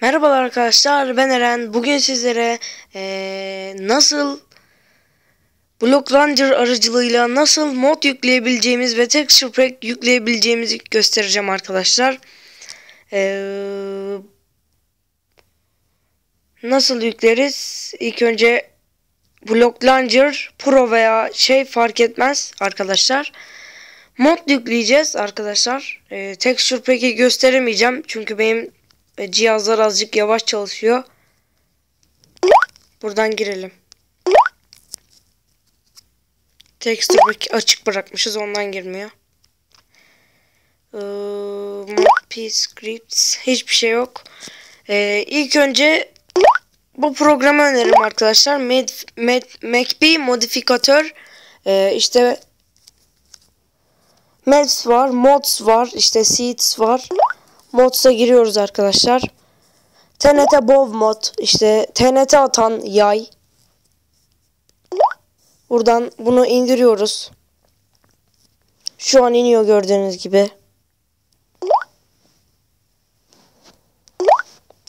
Merhabalar arkadaşlar ben Eren. Bugün sizlere eee, nasıl Block Ranger aracılığıyla nasıl mod yükleyebileceğimiz ve texture pack yükleyebileceğimizi göstereceğim arkadaşlar. Eee, nasıl yükleriz? İlk önce Block Ranger Pro veya şey fark etmez arkadaşlar. Mod yükleyeceğiz arkadaşlar. Eee texture pack'i gösteremeyeceğim çünkü benim ve cihazlar azıcık yavaş çalışıyor. Buradan girelim. Texture açık bırakmışız ondan girmiyor. Ee, scripts hiçbir şey yok. Ee, ilk önce bu programı öneririm arkadaşlar. Med, Med, MacB modifikatör ee, işte Maps var, mods var, işte seeds var. Mods'a giriyoruz arkadaşlar. TNT Bow mod işte TNT atan yay. Buradan bunu indiriyoruz. Şu an iniyor gördüğünüz gibi.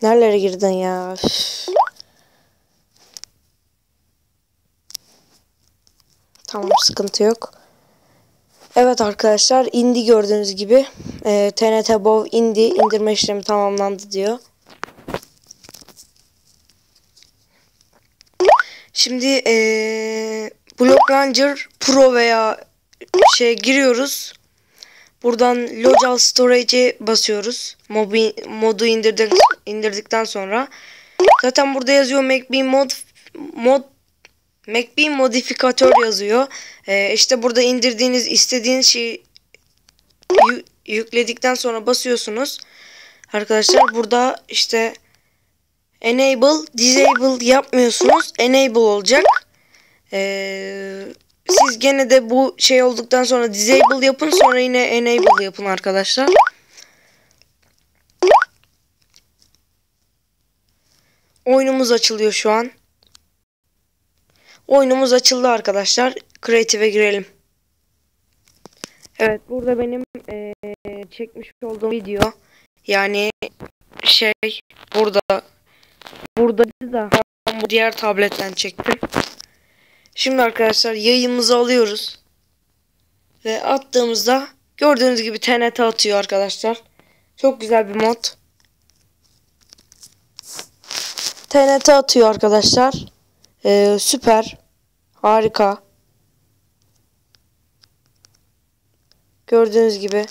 Nerelere girdin ya? Tamam sıkıntı yok. Evet arkadaşlar indi gördüğünüz gibi. E, TNT Bow indi. indirme işlemi tamamlandı diyor. Şimdi e, Block Ranger Pro veya şey giriyoruz. Buradan Local Storage'e basıyoruz. Mobi, modu indirdik, indirdikten sonra. Zaten burada yazıyor MacB mod mod MacB modifikatör yazıyor. Ee, işte burada indirdiğiniz istediğiniz şeyi yükledikten sonra basıyorsunuz. Arkadaşlar burada işte enable disable yapmıyorsunuz. Enable olacak. Ee, siz gene de bu şey olduktan sonra disable yapın sonra yine enable yapın arkadaşlar. Oyunumuz açılıyor şu an. Oyunumuz açıldı arkadaşlar. Creative'e girelim. Evet burada benim e, çekmiş olduğum video. Yani şey burada burada da bu diğer tabletten çektim. Şimdi arkadaşlar yayımızı alıyoruz. Ve attığımızda gördüğünüz gibi TNT atıyor arkadaşlar. Çok güzel bir mod. TNT atıyor arkadaşlar. Ee, süper. Harika. Gördüğünüz gibi.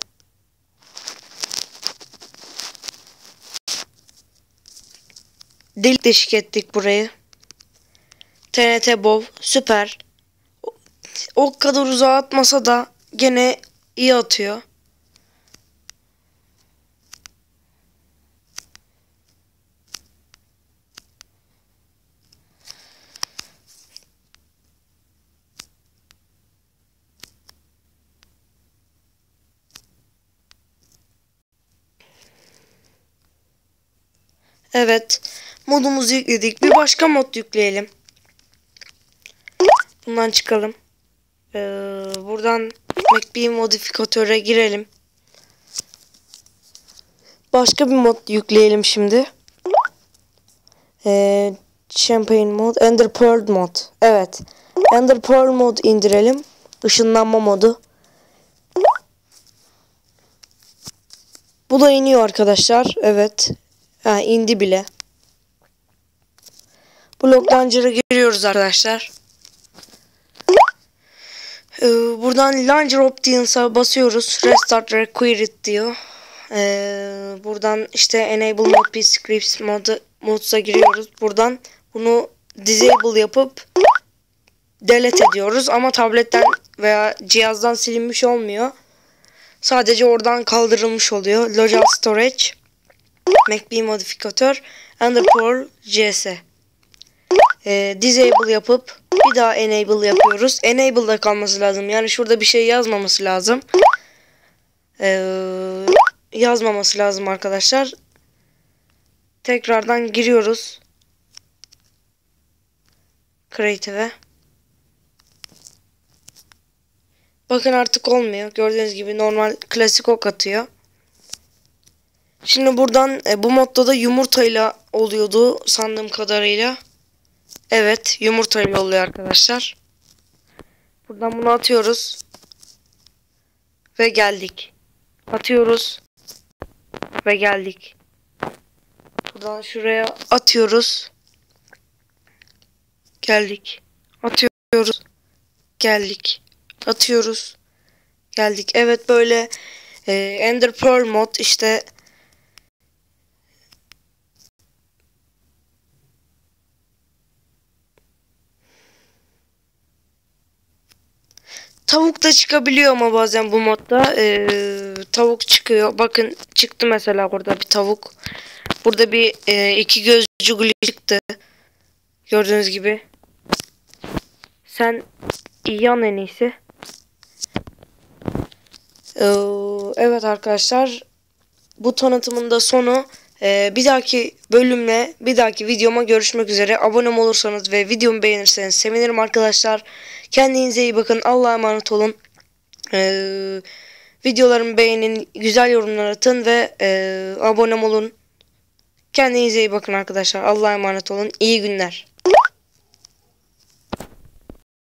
Delik deşik ettik burayı. TNT Bow süper. O kadar uzağa atmasa da gene iyi atıyor. Evet. Modumuzu yükledik. Bir başka mod yükleyelim. Bundan çıkalım. Ee, buradan MacB modifikatöre girelim. Başka bir mod yükleyelim şimdi. Ee, Champagne mod. Ender Pearl mod. Evet. Ender Pearl mod indirelim. Işınlanma modu. Bu da iniyor arkadaşlar. Evet. Ha indi bile. Block Launcher'a giriyoruz arkadaşlar. Ee, buradan Launcher Options'a basıyoruz. Restart Required diyor. Ee, buradan işte Enable Mode Scripts modu, mods'a giriyoruz. Buradan bunu disable yapıp delete ediyoruz. Ama tabletten veya cihazdan silinmiş olmuyor. Sadece oradan kaldırılmış oluyor. Local Storage. MacB modifikatör Underpearl CS ee, disable yapıp bir daha enable yapıyoruz. Enable'da kalması lazım. Yani şurada bir şey yazmaması lazım. Ee, yazmaması lazım arkadaşlar. Tekrardan giriyoruz. Creative'e. Bakın artık olmuyor. Gördüğünüz gibi normal klasik ok atıyor. Şimdi buradan e, bu modda da yumurtayla oluyordu sandığım kadarıyla. Evet yumurtayla oluyor arkadaşlar. Buradan bunu atıyoruz. Ve geldik. Atıyoruz. Ve geldik. Buradan şuraya atıyoruz. Geldik. Atıyoruz. Geldik. Atıyoruz. Geldik. Evet böyle e, Ender Pearl mod işte Tavuk da çıkabiliyor ama bazen bu modda. Ee, tavuk çıkıyor. Bakın çıktı mesela burada bir tavuk. Burada bir e, iki gözcü çıktı. Gördüğünüz gibi. Sen yan en iyisi. Ee, evet arkadaşlar. Bu tanıtımın da sonu. Ee, bir dahaki bölümle bir dahaki videoma görüşmek üzere. Abone olursanız ve videomu beğenirseniz sevinirim arkadaşlar. Kendinize iyi bakın. Allah'a emanet olun. Ee, videolarımı beğenin. Güzel yorumlar atın ve e, abone olun. Kendinize iyi bakın arkadaşlar. Allah'a emanet olun. İyi günler.